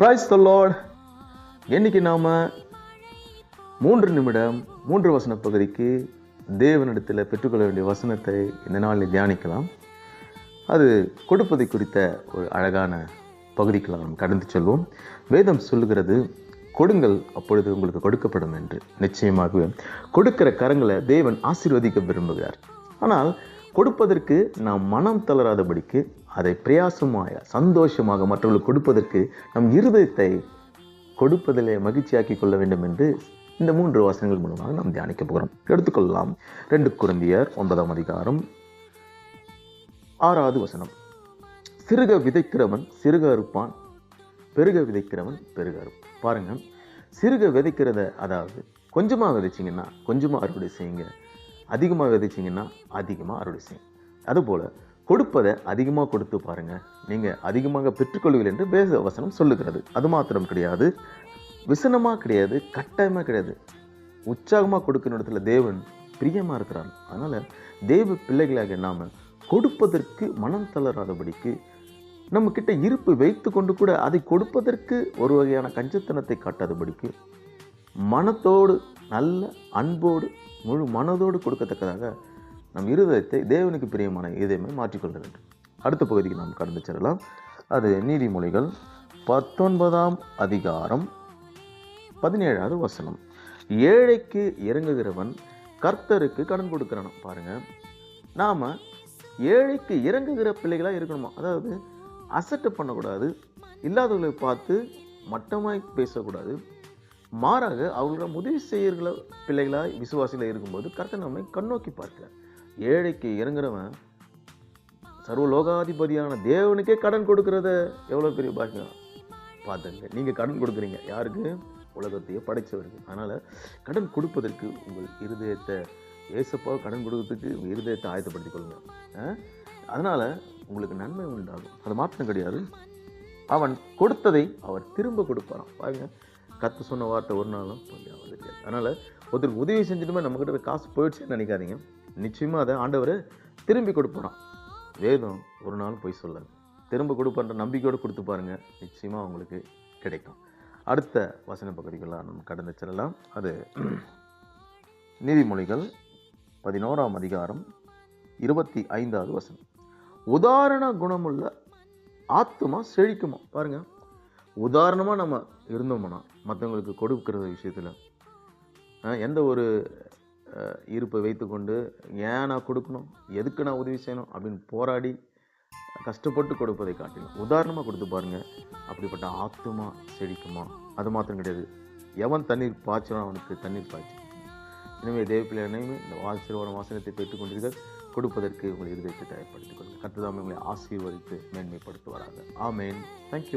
Praise the Lord இன்னைக்கு நாம் மூன்று நிமிடம் மூன்று வசன பகுதிக்கு தேவனிடத்தில் பெற்றுக்கொள்ள வேண்டிய வசனத்தை இந்த நாளில் தியானிக்கலாம். அது கொடுப்பதை குறித்த ஒரு அழகான பகுதிக்கெல்லாம் நாம் கடந்து செல்வோம். வேதம் சொல்லுகிறது கொடுங்கள் அப்பொழுது உங்களுக்கு கொடுக்கப்படும் என்று. நிச்சயமாகவே கொடுக்கிற கரங்களை தேவன் ஆசீர்வதிக்க விரும்புகிறார். ஆனால் கொடுப்பதற்கு நாம் மனம் தளராதபடிக்கு அதை பிரயாசமாக சந்தோஷமாக மற்றவர்களுக்கு கொடுப்பதற்கு நம் இருதயத்தை கொடுப்பதிலே மகிழ்ச்சியாக்கி கொள்ள வேண்டும் என்று இந்த மூன்று வசனங்கள் மூலமாக நாம் தியானிக்க போகிறோம். எடுத்துக்கொள்ளலாம். ரெண்டு குருந்தியர் ஒன்பதாம் அதிகாரம் ஆறாவது வசனம். சிறுக விதைக்கிறவன் சிறுக அறுப்பான் பெருக விதைக்கிறவன் பெருக அறுப்பான். பாருங்க சிறுக விதைக்கிறத அதாவது கொஞ்சமாக விதைச்சிங்கன்னா கொஞ்சமாக அறுவடை செய்யுங்க. அதிகமாக விதைச்சிங்கன்னா அதிகமாக அறுவடை செய்யுங்க. அதுபோல் கொடுப்பதை அதிகமாக கொடுத்து பாருங்கள் நீங்கள் அதிகமாக பெற்றுக்கொள்வீர்கள் என்று வேத வசனம் சொல்லுகிறது. அது மாத்திரம் கிடையாது. விசனமாக கிடையாது கட்டாயமாக கிடையாது. உற்சாகமாக கொடுக்கிற இடத்துல தேவன் பிரியமாக இருக்கிறார். அதனால் தேவ பிள்ளைகளாக நாம் கொடுப்பதற்கு மனம் தளராதபடிக்கு நம்ம இருப்பு வைத்து கொண்டு கூட அதை கொடுப்பதற்கு ஒரு வகையான கஞ்சத்தனத்தை காட்டாதபடிக்கு மனத்தோடு நல்ல அன்போடு முழு மனதோடு கொடுக்கத்தக்கதாக நம் இருதயத்தை தேவனுக்கு பிரியமான இதயமே மாற்றிக்கொள்ள வேண்டும். அடுத்த பகுதிக்கு நாம் கடந்து செல்லலாம். அது நீதிமொழிகள் பத்தொன்பதாம் அதிகாரம் பதினேழாவது வசனம். ஏழைக்கு இறங்குகிறவன் கர்த்தருக்கு கடன் கொடுக்கிறான். பாருங்கள் நாம் ஏழைக்கு இறங்குகிற பிள்ளைகளாக இருக்கணுமா? அதாவது அசட்டு பண்ணக்கூடாது இல்லாதவர்களை பார்த்து மட்டமாய் பேசக்கூடாது. மாறாக அவர்களோட உதவி செய்கிற பிள்ளைகளாய் விசுவாசியில் இருக்கும்போது கர்த்தர் நம்மை கண்ணோக்கி பார்க்கிறார். ஏழைக்கு இறங்குறவன் சர்வலோகாதிபதியான தேவனுக்கே கடன் கொடுக்கறத எவ்வளோ பெரிய பாக்கியம்? பார்த்துங்க. நீங்கள் கடன் கொடுக்குறீங்க. யாருக்கு? உலகத்தையே படைச்சவருக்கு. அதனால் கடன் கொடுப்பதற்கு உங்கள் இருதயத்தை ஏசப்பா கடன் கொடுக்கறதுக்கு உங்கள் இருதயத்தை ஆயத்தப்படுத்திக் கொள்ளுங்க. அதனால் உங்களுக்கு நன்மை உண்டாகும். அது மாற்றம் கிடையாது. அவன் கொடுத்ததை அவர் திரும்ப கொடுப்பாராம். பாருங்க. கற்று சொன்ன வார்த்தை ஒரு நாளும் பொய்யாவது இல்லை அதனால் ஒருத்தருக்கு உதவி செஞ்சுட்டுமே நம்மக்கிட்ட போய் காசு போயிடுச்சுன்னு நினைக்காதீங்க. நிச்சயமாக அதை ஆண்டவர் திரும்பி கொடுப்பாராம் வேதம் ஒரு நாள் போய் சொல்லாது. திரும்ப கொடுப்பன்ற நம்பிக்கையோடு கொடுத்து பாருங்க. நிச்சயமாக உங்களுக்கு கிடைக்கும். அடுத்த வசன பகுதிகளாக நம்ம கடந்து செல்லலாம். அது நீதிமொழிகள் பதினோராம் அதிகாரம் இருபத்தி ஐந்தாவது வசனம். உதாரண குணமுள்ள ஆத்மா செழிக்குமா? பாருங்கள் உதாரணமாக நம்ம இருந்தோம்னா மற்றவங்களுக்கு கொடுக்குற விஷயத்தில் எந்த ஒரு இருப்பை வைத்துக்கொண்டு ஏன் நான் கொடுக்கணும்? எதுக்கு நான் உதவி செய்யணும்? அப்படின்னு போராடி கஷ்டப்பட்டு கொடுப்பதை காட்டிலும். உதாரணமாக கொடுத்து பாருங்கள் அப்படிப்பட்ட ஆத்துமா செழிக்குமா அது மாத்திரம் கிடையாது. எவன் தண்ணீர் பாய்ச்சலும் அவனுக்கு தண்ணீர் பாய்ச்சி. எனவே தேவப்பிள்ளை அனைவரும் இந்த ஆசீர்வாத வாசனத்தை பெற்றுக்கொண்டீர்கள் கொடுப்பதற்கு உங்கள் இருதயத்தை தயார்படுத்திக் கொள்ளுங்கள். கற்றுதாமே உங்களை ஆசீர்வதித்து மேன்மைப்படுத்துவாராக. ஆமேன். தேங்க்யூ